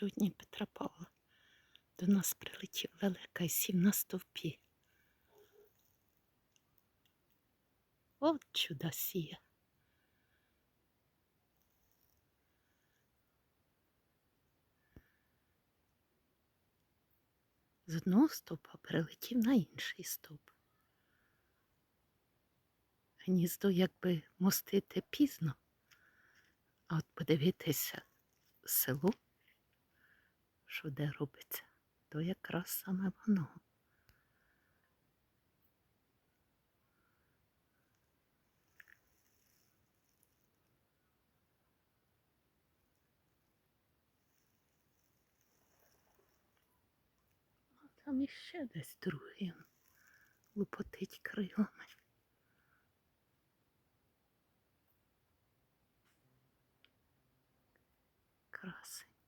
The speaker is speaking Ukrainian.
сьогодні Петра Павла. До нас прилетів велика сів на стовпі. От чуда сія. З одного стовпа перелетів на інший стовп. Гніздо якби мостити пізно, а от подивитися село, що де робиться, то якраз саме воно. Там іще десь другий лупотить крилами. Красень.